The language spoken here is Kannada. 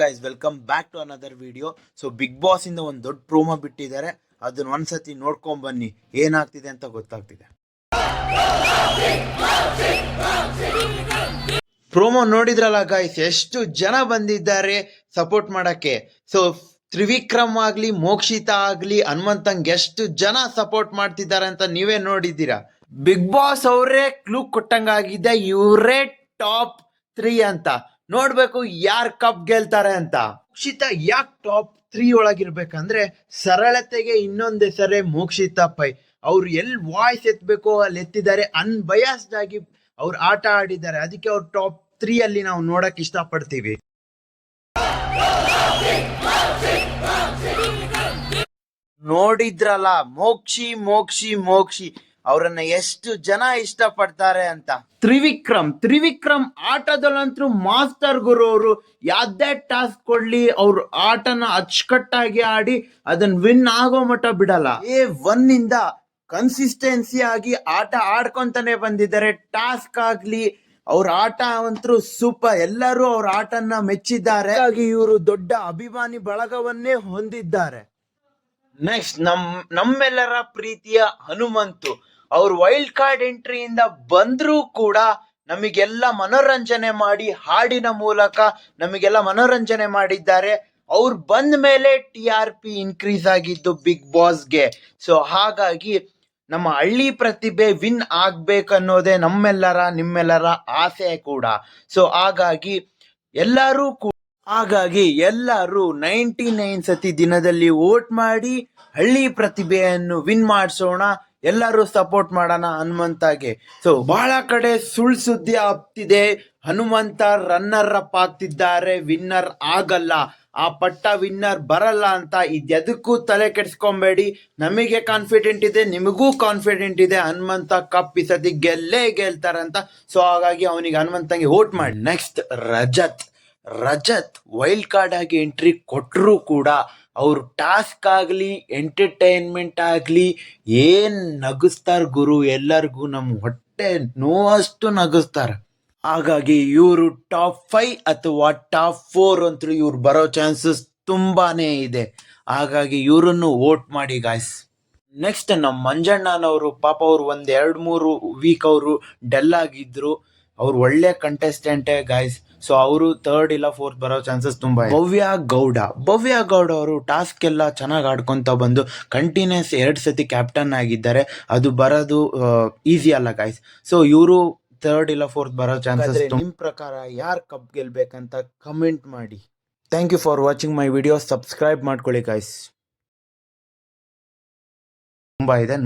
Guys welcome back to another video so Bigg Boss ಇಂದ ಒಂದು ದೊಡ್ಡ ಪ್ರೋಮೋ ಬಿಟ್ಟಿದ್ದಾರೆ. ಅದನ್ನ ಒಂದ್ಸತಿ ನೋಡ್ಕೊಂಡ್ ಬನ್ನಿ. ಏನಾಗ್ತಿದೆ ಅಂತ ಗೊತ್ತಾಗ್ತಿದೆ. ಪ್ರೋಮೋ ನೋಡಿದ್ರಲ್ಲ ಗೈಸ್ ಎಷ್ಟು ಜನ ಬಂದಿದ್ದಾರೆ ಸಪೋರ್ಟ್ ಮಾಡಕ್ಕೆ. ಸೊ ತ್ರಿವಿಕ್ರಮ್ ಆಗ್ಲಿ, ಮೋಕ್ಷಿತ ಆಗ್ಲಿ ಹನುಮಂತಂಗ್ ಎಷ್ಟು ಜನ ಸಪೋರ್ಟ್ ಮಾಡ್ತಿದ್ದಾರೆ ಅಂತ ನೀವೇ ನೋಡಿದ್ದೀರಾ? ಬಿಗ್ ಬಾಸ್ ಅವರೇ ಕ್ಲೂ ಕೊಟ್ಟಂಗಾಗಿದೆ. ಇವರೇ ಟಾಪ್ ತ್ರೀ ಅಂತ. ನೋಡ್ಬೇಕು ಯಾರ್ ಕಪ್ ಗೆಲ್ತಾರೆ ಅಂತ. ಮುಕ್ಷಿತ ಯಾಕೆ ಟಾಪ್ ತ್ರೀ ಒಳಗಿರ್ಬೇಕಂದ್ರೆ ಸರಳತೆಗೆ ಇನ್ನೊಂದು ಹೆಸರೇ ಮೋಕ್ಷಿತ ಪೈ. ಅವ್ರು ಎಲ್ ವಾಯ್ಸ್ ಎತ್ಬೇಕು ಅಲ್ಲಿ ಎತ್ತಿದ್ದಾರೆ ಅನ್ಬಯಾಸ್ಡ್ ಆಗಿ ಅವ್ರು ಆಟ ಆಡಿದ್ದಾರೆ. ಅದಕ್ಕೆ ಅವ್ರು ಟಾಪ್ ತ್ರೀ ಅಲ್ಲಿ ನಾವು ನೋಡಕ್ ಇಷ್ಟಪಡ್ತೀವಿ. ನೋಡಿದ್ರಲ್ಲ, ಮೋಕ್ಷಿ ಮೋಕ್ಷಿ ಮೋಕ್ಷಿ. ಅವರನ್ನ ಎಷ್ಟು ಜನ ಇಷ್ಟಪಡ್ತಾರೆ ಅಂತ. ತ್ರಿವಿಕ್ರಮ್ ತ್ರಿವಿಕ್ರಮ್ ಆಟದಲ್ಲಂತೂ ಮಾಸ್ಟರ್ ಗುರು ಅವರು ಯಾವ್ದೇ ಟಾಸ್ಕ್ ಕೊಡ್ಲಿ ಅವ್ರ ಆಟನ ಅಚ್ಚುಕಟ್ಟಾಗಿ ಆಡಿ ಅದನ್ನ ವಿನ್ ಆಗೋ ಮಟ್ಟ ಬಿಡಲ್ಲ. ಏ ಒನ್ ಇಂದ ಕನ್ಸಿಸ್ಟೆನ್ಸಿ ಆಗಿ ಆಟ ಆಡ್ಕೊಂತಾನೆ ಬಂದಿದ್ದಾರೆ. ಟಾಸ್ಕ್ ಆಗ್ಲಿ ಅವ್ರ ಆಟ ಅಂತೂ ಸೂಪರ್. ಎಲ್ಲರೂ ಅವ್ರ ಆಟನ ಮೆಚ್ಚಿದ್ದಾರೆ. ಹಾಗಾಗಿ ಇವರು ದೊಡ್ಡ ಅಭಿಮಾನಿ ಬಳಗವನ್ನೇ ಹೊಂದಿದ್ದಾರೆ. ನೆಕ್ಸ್ಟ್ ನಮ್ ನಮ್ಮೆಲ್ಲರ ಪ್ರೀತಿಯ ಹನುಮಂತು. ಅವ್ರು ವೈಲ್ಡ್ ಕಾರ್ಡ್ ಎಂಟ್ರಿಯಿಂದ ಬಂದರೂ ಕೂಡ ನಮಗೆಲ್ಲ ಮನೋರಂಜನೆ ಮಾಡಿ ಹಾಡಿನ ಮೂಲಕ ನಮಗೆಲ್ಲ ಮನೋರಂಜನೆ ಮಾಡಿದ್ದಾರೆ. ಅವ್ರು ಬಂದ ಮೇಲೆ ಟಿ ಆರ್ ಪಿ ಇನ್ಕ್ರೀಸ್ ಆಗಿದ್ದು ಬಿಗ್ ಬಾಸ್ಗೆ ಸೊ ಹಾಗಾಗಿ ನಮ್ಮ ಹಳ್ಳಿ ಪ್ರತಿಭೆ ವಿನ್ ಆಗ್ಬೇಕನ್ನೋದೇ ನಮ್ಮೆಲ್ಲರ, ನಿಮ್ಮೆಲ್ಲರ ಆಸೆ ಕೂಡ. ಸೊ ಹಾಗಾಗಿ ಎಲ್ಲರೂ ಹಾಗಾಗಿ ಎಲ್ಲರೂ ನೈಂಟಿ ನೈನ್ ಸತಿ ದಿನದಲ್ಲಿ ವೋಟ್ ಮಾಡಿ ಹಳ್ಳಿ ಪ್ರತಿಭೆಯನ್ನು ವಿನ್ ಮಾಡಿಸೋಣ. ಎಲ್ಲರೂ ಸಪೋರ್ಟ್ ಮಾಡೋಣ ಹನುಮಂತಾಗೆ ಸೊ ಬಹಳ ಕಡೆ ಸುಳ್ಳು ಸುದ್ದಿ ಆಗ್ತಿದೆ. ಹನುಮಂತ ರನ್ನರ್ ಅಪ್ ಆಗ್ತಿದ್ದಾರೆ. ವಿನ್ನರ್ ಆಗಲ್ಲ. ಆ ಪಟ್ಟ ವಿನ್ನರ್ ಬರಲ್ಲ ಅಂತ ಇದೆದಕ್ಕೂ ತಲೆ ಕೆಡಿಸ್ಕೊಂಬೇಡಿ. ನಮಗೆ ಕಾನ್ಫಿಡೆಂಟ್ ಇದೆ, ನಿಮಗೂ ಕಾನ್ಫಿಡೆಂಟ್ ಇದೆ ಹನುಮಂತ ಕಪ್ ಈ ಗೆಲ್ಲೇ ಗೆಲ್ತಾರಂತ. ಸೊ ಹಾಗಾಗಿ ಅವನಿಗೆ ಹನುಮಂತಂಗೆ ವೋಟ್ ಮಾಡಿ. Next Rajath. Rajath wild card ಆಗಿ ಎಂಟ್ರಿ ಕೊಟ್ಟರೂ ಕೂಡ ಅವ್ರ ಟಾಸ್ಕ್ ಆಗಲಿ, ಎಂಟರ್ಟೈನ್ಮೆಂಟ್ ಆಗಲಿ ಏನ್ ನಗಿಸ್ತಾರೆ ಗುರು ಎಲ್ಲರಿಗೂ ನಮ್ಮ ಹೊಟ್ಟೆ ನೋವಷ್ಟು ನಗಿಸ್ತಾರೆ. ಹಾಗಾಗಿ ಇವರು ಟಾಪ್ ಫೈವ್ ಅಥವಾ ಟಾಪ್ ಫೋರ್ ಅಂತೂ ಇವ್ರು ಬರೋ ಚಾನ್ಸಸ್ ತುಂಬಾನೇ ಇದೆ. ಹಾಗಾಗಿ ಇವರನ್ನು ವೋಟ್ ಮಾಡಿ ಗಾಯ್ಸ್ ನೆಕ್ಸ್ಟ್ ನಮ್ಮ ಮಂಜಣ್ಣನವರು ಪಾಪ ಅವರು ಒಂದು ಎರಡು ಮೂರು ವೀಕ್ ಅವರು ಡೆಲ್ ಆಗಿದ್ರು. ಅವ್ರು ಒಳ್ಳೆ ಕಂಟೆಸ್ಟೆಂಟೇ ಗಾಯ್ಸ್ ಸೊ ಅವರು ಥರ್ಡ್ ಇಲ್ಲ ಫೋರ್ತ್ ಬರೋ ಚಾನ್ಸಸ್ ತುಂಬಾ ಇದೆ. ಭವ್ಯ ಗೌಡ ಭವ್ಯ ಗೌಡ ಅವರು ಟಾಸ್ಕ್ ಎಲ್ಲ ಚೆನ್ನಾಗಿ ಆಡ್ಕೊಂತ ಬಂದು ಕಂಟಿನ್ಯೂಸ್ ಎರಡ್ ಸತಿ ಕ್ಯಾಪ್ಟನ್ ಆಗಿದ್ದಾರೆ. ಅದು ಬರೋದು ಈಸಿ ಅಲ್ಲ ಗಾಯ್ಸ್ ಸೊ ಇವರು ಥರ್ಡ್ ಇಲ್ಲ ಫೋರ್ತ್ ಬರೋ ಚಾನ್ಸಸ್ ನಿಮ್ ಪ್ರಕಾರ ಯಾರ್ ಕಪ್ ಗೆಲ್ಬೇಕಂತ ಕಮೆಂಟ್ ಮಾಡಿ. Thank you for watching my video subscribe ಮಾಡ್ಕೊಳ್ಳಿ ಗಾಯ್ಸ್ ತುಂಬಾ ಇದೆ.